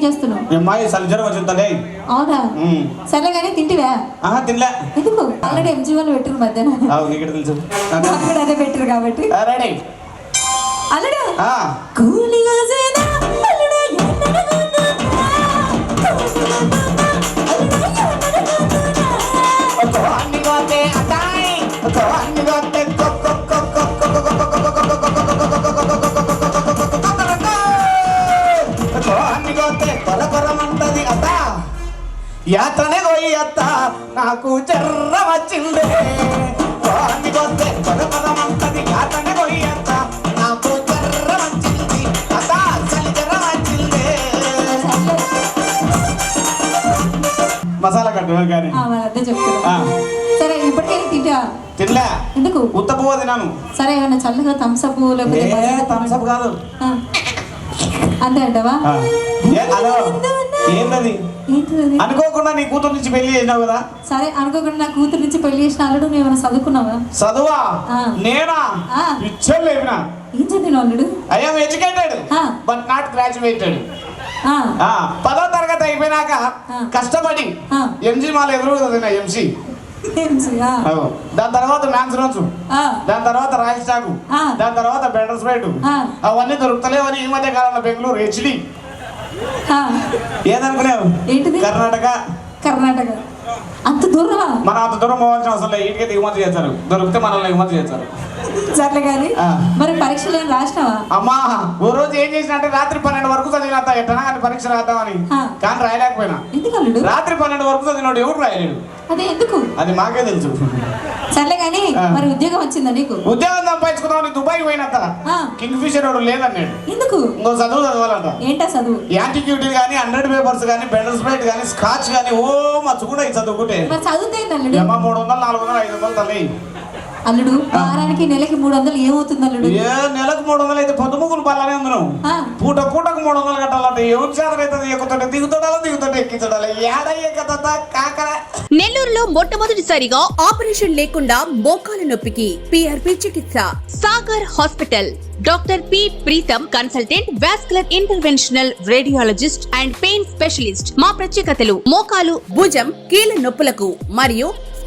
ఏం చేస్తున్నావు అమ్మాయి వచ్చిందలే అవునా? సరే కానీ తింటివా? ఆహా తినలే. ఎందుకు? ఆల్రెడీ ఎంజీ వాళ్ళు పెట్టారు మధ్యాహ్నం. అవు నీకు తెలుసు. అదే పెట్టారు కాబట్టి. రెడీ. అల్లుడు! ఆ, కూలిగా యాత్రనే కొయ్యత్త నాకు జర్ర వచ్చిందే. కొద్దే కొద పదమంతది యాత్రనే కొయ్యత్త నాకు జర్ర వచ్చింది. అత అసలు జర్ర వచ్చిందే. మసాలా కట్టు కానీ సరే ఇప్పటికే తింటా. తినలే. ఎందుకు? ఉత్త పువ్వు సరే ఏమైనా చల్లగా థమ్సప్ లేకపోతే థమ్సప్ కాదు. అంతే అంటావా? ఏంటది అనుకోకుండా నీ కూతురు నుంచి పెళ్ళి చేసినావు కదా? సరే అనుకోకుండా నా కూతురు నుంచి పెళ్ళి చేసిన అల్లుడు నువ్వు ఏమైనా చదువుకున్నావా? చదువా. నేనా? లేపినా? ఏం చదివిన అల్లుడు? I'm educated. But not graduated. పదో తరగతి అయిపోయినాక. కష్టపడి. ఎంజీ మాల ఎదురు చదివిన ఎంసీ? దాని తర్వాత ఆ, దాని తర్వాత రాయల్ స్టాకు. దాని తర్వాత బెండర్స్ రైట్ ఆ. అవన్నీ దొరుకుతలేవని ఈ మధ్య కాలంలో బెంగళూరు హెచ్డి. ఏదనుకునేవు? కర్ణాటక. కర్ణాటక. అంత దూరమా? మనం అంత దూరం పోవాల్సిన అవసరం లేదు. ఇంటికి దిగుమతి చేస్తారు. దొరికితే మనల్ని ఎగుమతి చేస్తారు. సర్లే కానీ? ఆ. మరి పరీక్షలు ఏం రాసినావా? అమ్మా ఓ రోజు ఏం చేసిన అంటే రాత్రి పన్నెండు వరకు చదివిన ఎట్టనా కానీ పరీక్ష రాద్దామని. కానీ రాయలేకపోయినా. ఎందుకు రాత్రి పన్నెండు వరకు చదివినాడు ఎవరు రాయలేడు? అదే ఎందుకు? అది మాకే తెలుసు. సర్లే కానీ. మరి ఉద్యోగం వచ్చిందా నీకు? ఉద్యోగం సంపాదించుకుందామని దుబాయ్ పోయినంత. కింగ్ ఫిషర్ వాడు లేదన్నాడు. ఎందుకు? ఇంకో చదువు చదవాలంట. ఏంటా చదువు? యాంటిక్యూటీ కానీ హండ్రెడ్ పేపర్స్ కానీ బెండల్ స్ప్రైట్ కానీ స్కాచ్ కానీ ఓ మచ్చుకుండా ఈ చదువుకుంటే. మరి చదువుతే అల్లుడు ఏమా మూడు వందలు నాలుగు వందలు ఐదు వందలు తల్లి. అల్లుడు వారానికి నెలకి మూడు వందలు ఏమవుతుంది అల్లుడు? ఏ నెలకు మూడు వందలు అయితే పొద్దుముకులు పల్లనే ఉంది నువ్వు ఆ, పూట పూటకు మూడు వందలు కట్టాలంటే ఎవరు చేతనైతుంది? ఎక్కుతుంటే దిగుతుండాలో దిగుతుంటే ఎక్కించడాలి? ఏడయ్యే కదా కాకర. నెల్లూరులో మొట్టమొదటిసారిగా ఆపరేషన్ లేకుండా మోకాల నొప్పికి పిఆర్పి చికిత్స. Sagar hospital. Doctor P Preetham consultant vascular interventional radiologist and pain specialist. మా ప్రత్యేకతలు మోకాలు భుజం కీళ్ళ నొప్పులకు మరియు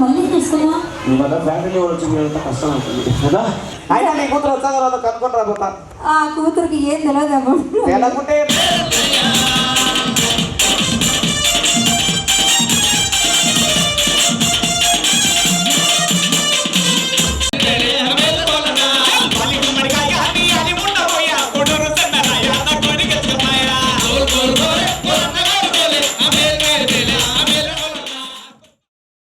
మళ్ళీ తీసుకున్నా మన ఫ్యామిలీ వచ్చి కష్టం అవుతుంది. కదా? అయినా నీ కూతురు వచ్చా తర్వాత కనుక్కొని రాబోతా ఆ కూతురికి ఏం తెలియదు తెలకుంటే